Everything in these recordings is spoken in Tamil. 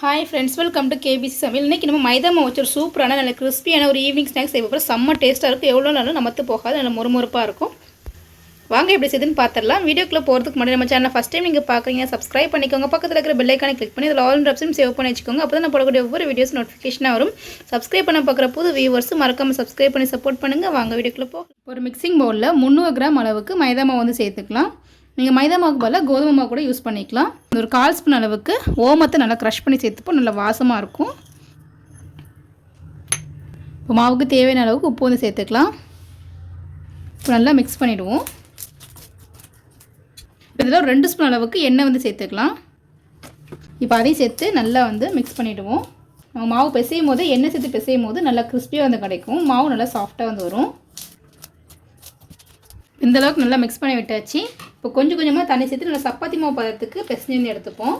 Hi friends welcome to KBC சமையல். இன்றைக்கி நம்ம மைதா மாவு வச்சு ஒரு சூப்பரான நல்ல கிறிஸ்பியான ஒரு ஈவினிங் ஸ்நாக்ஸ் செய்ய போகிறோம் செம்ம டேஸ்ட்டாக இருக்கும் எவ்வளோ நாளும் நமத்து போகாது. நல்ல முறுமுறுப்பாக இருக்கும். வாங்க எப்படி செய்துன்னு பார்த்துடலாம் வீடியோக்குள்ளே போகிறதுக்கு முன்னாடி நம்ம சேனல் ஃபஸ்ட் டைம் நீங்கள் பார்க்குறீங்க சப்ஸ்கிரைப் பண்ணிக்கோங்க. பக்கத்தில் இருக்கிற பெல்லைக்கானை கிளிக் பண்ணி அதில் ஆல் ஆப்ஷன் சேவ் பண்ணி வச்சுக்கோங்க. அப்போ தான் நான் போடக்கூடிய ஒவ்வொரு வீடியோஸ் நோட்டிஃபிகேஷனாக வரும். சப்ஸ்கிரைப் பண்ண பார்க்குற புது வியூவர்ஸ் மறக்காமல் சப்ஸ்கிரைப் பண்ணி சப்போர்ட் பண்ணுங்கள் வாங்க வீடியோக்குள்ளே போ ஒரு மிக்சிங் பவுலில் முந்நூறு கிராம் அளவுக்கு மைதா மாவு வந்து சேர்த்துக்கலாம். நீங்கள் மைதா மாவுக்கு பதிலாக கோதுமை மாவு கூட யூஸ் பண்ணிக்கலாம். ஒரு கால் ஸ்பூன் அளவுக்கு ஓமத்தை நல்லா க்ரஷ் பண்ணி சேர்த்துப்போம். நல்லா வாசமாக இருக்கும். இப்போ மாவுக்கு தேவையான அளவுக்கு உப்பு வந்து சேர்த்துக்கலாம். இப்போ நல்லா மிக்ஸ் பண்ணிவிடுவோம் இதில் ஒரு ரெண்டு ஸ்பூன் அளவுக்கு எண்ணெய் வந்து சேர்த்துக்கலாம். இப்போ அதையும் சேர்த்து நல்லா வந்து மிக்ஸ் பண்ணிவிடுவோம் நம்ம மாவு பிசையும் போது எண்ணெய் சேர்த்து பிசையும் போது நல்லா கிறிஸ்பியாக வந்து கிடைக்கும். மாவு நல்லா சாஃப்டாக வந்து வரும். இந்தளவுக்கு நல்லா மிக்ஸ் பண்ணி விட்டாச்சு. இப்போ கொஞ்சம் கொஞ்சமாக தண்ணி சேர்த்து நல்லா சப்பாத்தி மாவு பதத்துக்கு பிசைஞ்சு வந்து எடுத்துப்போம்.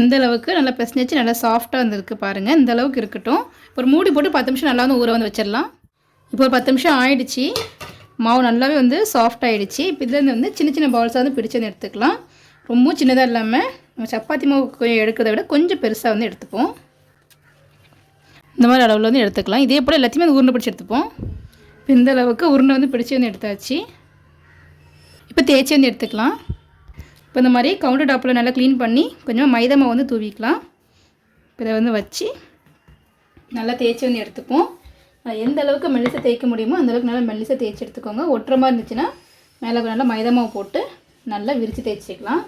இந்த அளவுக்கு நல்லா பிசைஞ்சு நல்லா சாஃப்டாக வந்திருக்கு பாருங்கள் இந்த அளவுக்கு இருக்கட்டும். ஒரு மூடி போட்டு பத்து நிமிஷம் நல்லா வந்து ஊற வந்து வச்சிடலாம். இப்போ ஒரு பத்து நிமிஷம் ஆயிடுச்சு. மாவு நல்லாவே வந்து சாஃப்ட் ஆகிடுச்சு இப்போ இதுலேருந்து வந்து சின்ன சின்ன பவுல்ஸாக வந்து பிடிச்சி வந்து எடுத்துக்கலாம். ரொம்ப சின்னதாக இல்லாமல் நம்ம சப்பாத்தி மாவு கொஞ்சம் எடுக்கிறத விட கொஞ்சம் பெருசாக வந்து எடுத்துப்போம். இந்த மாதிரி அளவில் வந்து எடுத்துக்கலாம். இதே போல் எல்லாத்தையுமே வந்து உருண்டை பிடிச்சி எடுத்துப்போம். இப்போ இந்த அளவுக்கு உருண்டை வந்து பிடிச்சி வந்து எடுத்தாச்சு. இப்போ தேய்ச்சி வந்து எடுத்துக்கலாம். இப்போ இந்த மாதிரி கவுண்டர் டாப்பில் நல்லா க்ளீன் பண்ணி கொஞ்சமாக மைதா மாவு வந்து தூவிக்கலாம். இப்போ இதை வந்து வச்சு நல்லா தேய்ச்சி வந்து எடுத்துப்போம். எந்த அளவுக்கு மெல்லிசை தேய்க்க முடியுமோ அந்தளவுக்கு நல்லா மெல்லிசை தேய்ச்சி எடுத்துக்கோங்க. ஒட்டுற மாதிரி இருந்துச்சுன்னா மேலே நல்லா மைதா மாவு போட்டு நல்லா விரித்து தேய்ச்சிக்கலாம்.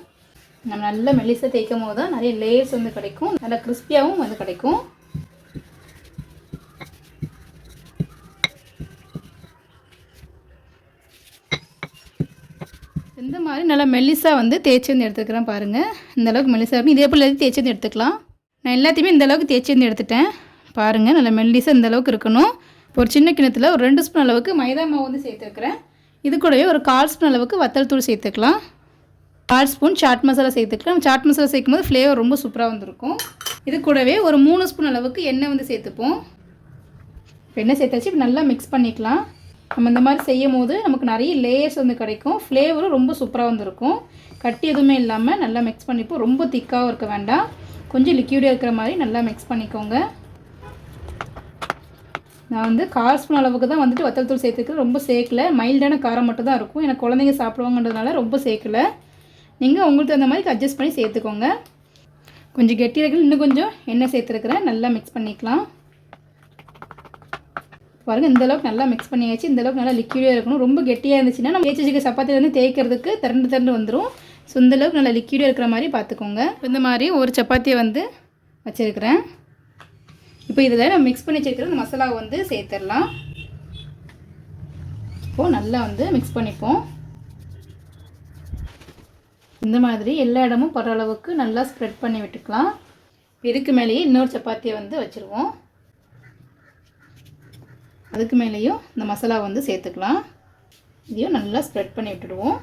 நம்ம நல்லா மெல்லிசை தேய்க்கும் போது தான் நிறைய லேயர்ஸ் வந்து கிடைக்கும். நல்லா கிறிஸ்பியாகவும் வந்து கிடைக்கும். இந்த மாதிரி நல்லா மெல்லிசாக வந்து தேய்ச்சி வந்து எடுத்துக்கிறேன் பாருங்கள் இந்த அளவுக்கு மெல்லிசாக இருக்கும் இதே போல் எல்லாத்தையும் தேய்ச்சி வந்து எடுத்துக்கலாம். நான் எல்லாத்தையுமே இந்த அளவுக்கு தேய்ச்சி வந்து எடுத்துட்டேன். பாருங்கள் நல்லா மெல்லிசாக இந்த அளவுக்கு இருக்கணும். ஒரு சின்ன கிணத்துல ஒரு ரெண்டு ஸ்பூன் அளவுக்கு மைதா மாவு வந்து சேர்த்துருக்குறேன். இது கூடவே ஒரு கால் ஸ்பூன் அளவுக்கு வத்தல் தூள் சேர்த்துக்கலாம். கால் ஸ்பூன் சாட் மசாலா சேர்த்துக்கலாம். சாட் மசாலா சேர்க்கும் போது ஃப்ளேவர் ரொம்ப சூப்பராக வந்திருக்கும். இது கூடவே ஒரு மூணு ஸ்பூன் அளவுக்கு எண்ணெய் வந்து சேர்த்துப்போம். எண்ணெய் சேர்த்தாச்சு இப்போ நல்லா மிக்ஸ் பண்ணிக்கலாம். நம்ம இந்த மாதிரி செய்யும் போது நமக்கு நிறைய லேயர்ஸ் வந்து கிடைக்கும். ஃப்ளேவரும் ரொம்ப சூப்பராக வந்துருக்கும். கட்டி எதுவுமே இல்லாமல் நல்லா மிக்ஸ் பண்ணிப்போம். ரொம்ப திக்காகவும் இருக்க வேண்டாம். கொஞ்சம் லிக்யூடாக இருக்கிற மாதிரி நல்லா மிக்ஸ் பண்ணிக்கோங்க. நான் வந்து கால் ஸ்பூன் அளவுக்கு தான் வந்துட்டு வத்தல் தூள் சேர்த்துக்கிறேன் ரொம்ப சேர்க்கல. மைல்டான காரம் மட்டும் தான் இருக்கும். எனக்கு குழந்தைங்க சாப்பிடுவாங்கன்றதுனால ரொம்ப சேர்க்கல. நீங்கள் உங்களுக்கு தகுந்த மாதிரி அட்ஜஸ்ட் பண்ணி சேர்த்துக்கோங்க. கொஞ்சம் கெட்டியாக இன்னும் கொஞ்சம் எண்ணெய் சேர்த்துருக்குறேன். நல்லா மிக்ஸ் பண்ணிக்கலாம். பாருங்கள் இந்த அளவுக்கு நல்லா மிக்ஸ் பண்ணியாச்சு. இந்த அளவுக்கு நல்லா லிக்யூடாக இருக்கணும். ரொம்ப கெட்டியாக இருந்துச்சுன்னா நம்ம ஏச்சி சப்பாத்தியில் வந்து தேய்க்கிறதுக்கு திரண்டு திரண்டு வந்துடும் ஸோ இந்தளவுக்கு நல்லா லிக்யூடாக இருக்கிற மாதிரி பார்த்துக்கோங்க. இந்த மாதிரி ஒரு சப்பாத்தியை வந்து வச்சுருக்கிறேன். இப்போ இதில் நம்ம மிக்ஸ் பண்ணி வச்சுருக்கிற இந்த மசாலாவை வந்து சேர்த்துடலாம். இப்போது நல்லா வந்து மிக்ஸ் பண்ணிப்போம். இந்த மாதிரி எல்லா இடமும் படுற அளவுக்கு நல்லா ஸ்ப்ரெட் பண்ணி விட்டுக்கலாம். இதுக்கு மேலேயே இன்னொரு சப்பாத்தியை வந்து வச்சுருவோம். அதுக்கு மேலேயும் இந்த மசாலா வந்து சேர்த்துக்கலாம். இதையும் நல்லா ஸ்ப்ரெட் பண்ணி விட்டுடுவோம்.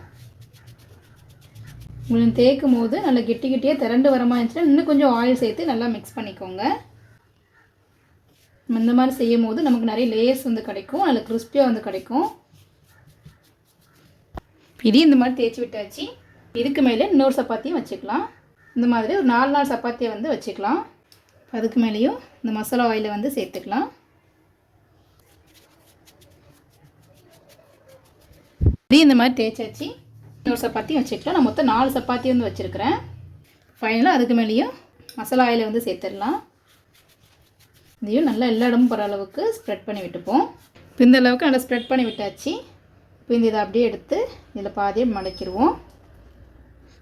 உங்களுக்கு தேய்க்கும் போது நல்லா கெட்டி கெட்டியாக திரண்டு வர மாதிரி இருந்துச்சுன்னா இன்னும் கொஞ்சம் ஆயில் சேர்த்து நல்லா மிக்ஸ் பண்ணிக்கோங்க. இந்த மாதிரி செய்யும் போது நமக்கு நிறைய லேயர்ஸ் வந்து கிடைக்கும். அதில் கிறிஸ்பியாக வந்து கிடைக்கும். இது இந்த மாதிரி தேய்ச்சி விட்டாச்சு. இதுக்கு மேலே இன்னொரு சப்பாத்தியும் வச்சுக்கலாம். இந்த மாதிரி ஒரு நாலு நாள் சப்பாத்தியை வந்து வச்சுக்கலாம். அதுக்கு மேலேயும் இந்த மசாலா ஆயிலை வந்து சேர்த்துக்கலாம். இதையும் இந்த மாதிரி தேய்ச்சாச்சு. இன்னொரு சப்பாத்தியும் வச்சுக்கலாம். நான் மொத்தம் நாலு சப்பாத்தி வந்து வச்சுருக்கிறேன். ஃபைனலாக அதுக்கு மேலேயும் மசாலா ஆயிலை வந்து சேர்த்துடலாம். இதையும் நல்லா எல்லா இடமும் போகிற அளவுக்கு ஸ்ப்ரெட் பண்ணி விட்டுப்போம். இப்போ இந்த அளவுக்கு நல்லா ஸ்ப்ரெட் பண்ணி விட்டாச்சு. இப்போ இந்த இதை அப்படியே எடுத்து இதில் பாதியை மடக்கிடுவோம்.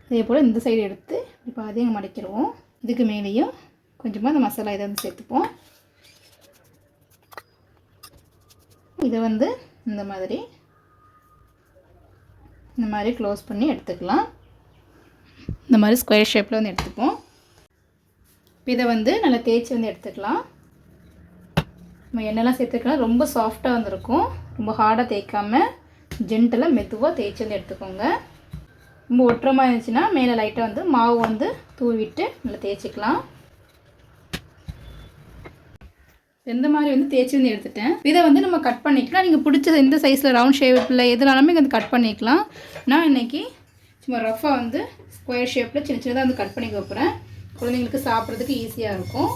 இதே போல் இந்த சைடு எடுத்து இப்படி பாதியாக மடக்கிடுவோம். இதுக்கு மேலேயும் கொஞ்சமாக இந்த மசாலா இதை வந்து சேர்த்துப்போம். இதை வந்து இந்த மாதிரி இந்த மாதிரி க்ளோஸ் பண்ணி எடுத்துக்கலாம். இந்த மாதிரி ஸ்கொயர் ஷேப்பில் வந்து எடுத்துப்போம். இதை வந்து நல்லா தேய்ச்சி வந்து எடுத்துக்கலாம். நம்ம எண்ணெய்லாம் சேர்த்துக்கலாம் ரொம்ப சாஃப்டாக வந்திருக்கும். ரொம்ப ஹார்டாக தேய்க்காமல் ஜென்டலாக மெதுவாக தேய்ச்சி வந்து எடுத்துக்கோங்க. ரொம்ப ஒற்றமாக இருந்துச்சுன்னா மேலே லைட்டாக வந்து மாவு வந்து தூவிட்டு நல்லா தேய்ச்சிக்கலாம். எந்த மாதிரி வந்து தேய்ச்சி வந்து எடுத்துட்டேன். இதை வந்து நம்ம கட் பண்ணிக்கலாம். நீங்கள் பிடிச்ச எந்த சைஸில் ரவுண்ட் ஷேப்பில் எதுனாலுமே வந்து கட் பண்ணிக்கலாம். நான் இன்றைக்கி சும்மா ரஃபாக வந்து ஸ்கொயர் ஷேப்பில் சின்ன சின்னதாக வந்து கட் பண்ணி கொடுப்பேன் குழந்தைங்களுக்கு சாப்பிட்றதுக்கு ஈஸியாக இருக்கும்.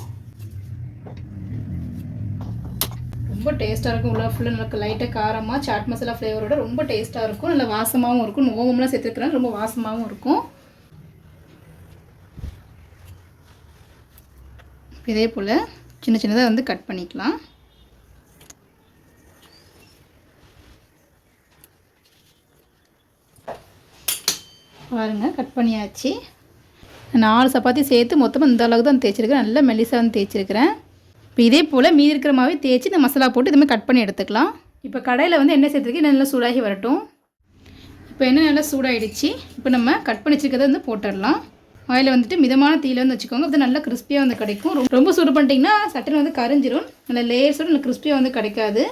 ரொம்ப டேஸ்ட்டாக இருக்கும். உள்ள ஃபுல்லாக நல்லா லைட்டாக காரமாக சாட் மசாலா ஃப்ளேவரோட ரொம்ப டேஸ்ட்டாக இருக்கும். நல்லா வாசமாகவும் இருக்கும். ஓமம்லாம் சேர்த்துருக்கிறனால ரொம்ப வாசமாகவும் இருக்கும். இதே போல் சின்ன சின்னதாக வந்து கட் பண்ணிக்கலாம். பாருங்கள் கட் பண்ணியாச்சு. நாலு சப்பாத்தி சேர்த்து மொத்தமாக இந்த அளவுக்கு தான் தேய்ச்சிருக்கிறேன் நல்லா மெலிசாக வந்து தேய்ச்சிருக்கிறேன். இப்போ இதே போல் மீதி இருக்கிற மாவே தேய்ச்சி இந்த மசாலா போட்டு இதுமாதிரி கட் பண்ணி எடுத்துக்கலாம். இப்போ கடையில் வந்து எண்ணெய் சேர்த்துருக்கு நல்லா சூடாகி வரட்டும். இப்போ எண்ணெய் நல்லா சூடாகிடுச்சு இப்போ நம்ம கட் பண்ணி வச்சுருக்கிறத வந்து போட்டுடலாம். ஆயில் வந்துட்டு மிதமான தீயில் வந்து வச்சுக்கோங்க. அது நல்லா கிறிஸ்பியாக வந்து கிடைக்கும். ரொம்ப- ரொம்ப சூடு பண்ணிட்டீங்கன்னா சட்டன் வந்து கரைஞ்சிரும். நல்லா லேயர்ஸோடு நல்லா கிறிஸ்பியாக வந்து கிடைக்காது.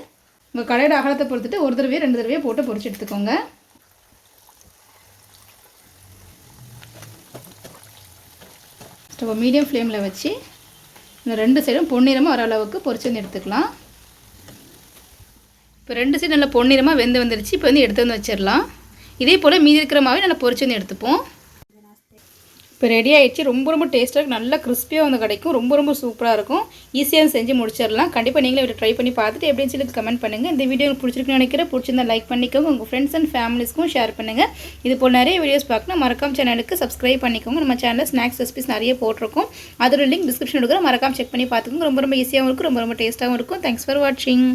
உங்கள் கடையோட அகலத்தை பொறுத்துட்டு ஒரு தடவையோ ரெண்டு தடவையோ போட்டு பொறிச்சு எடுத்துக்கோங்க. ஸ்டவ் மீடியம் ஃப்ளேமில் வச்சு இந்த ரெண்டு சைடும் பொன்னிறமாக வர அளவுக்கு பொரிச்சு வந்து எடுத்துக்கலாம். இப்போ ரெண்டு சைடு நல்லா பொன்னிறமாக வெந்து வந்துருச்சு இப்போ வந்து எடுத்து வந்து வச்சிடலாம். இதே போல் மீதி இருக்கிற மாவே நல்லா பொரிச்சு வந்து எடுத்துப்போம். இப்போ ரெடி ஆகிடுச்சு ரொம்ப ரொம்ப டேஸ்ட்டாக நல்லா கிறிஸ்பியாக வந்து கிடைக்கும். ரொம்ப ரொம்ப சூப்பராக இருக்கும். ஈஸியாக செஞ்சு முடிச்சிடலாம். கண்டிப்பாக நீங்களே இதை ட்ரை பண்ணி பார்த்துட்டு எப்படின்னு சொல்லி கமெண்ட் பண்ணுங்கள் இந்த வீடியோ பிடிச்சிருக்குன்னு நினைக்கிறேன். பிடிச்சிருந்தா லைக் பண்ணிக்கோங்க. உங்கள் ஃப்ரெண்ட்ஸ் அண்ட் ஃபேமிலிஸ்க்கும் ஷேர் பண்ணுங்கள் இது போல் நிறைய வீடியோஸ் பார்க்கணும். மறக்காம சேனலுக்கு சப்ஸ்கிரைப் பண்ணிக்கோங்க. நம்ம சேனலில் ஸ்நாக்ஸ் ரெசிபிஸ் நிறைய போட்டிருக்கோம். அதோட லிங்க் டிஸ்கிரிப்ஷன் கொடுக்குற மறக்காம செக் பண்ணி பார்த்துக்கோங்க. ரொம்ப ரொம்ப ஈஸியாகவும் இருக்கும். ரொம்ப ரொம்ப டேஸ்ட்டாகவும் இருக்கும். தேங்க்ஸ் ஃபார் வாட்சிங்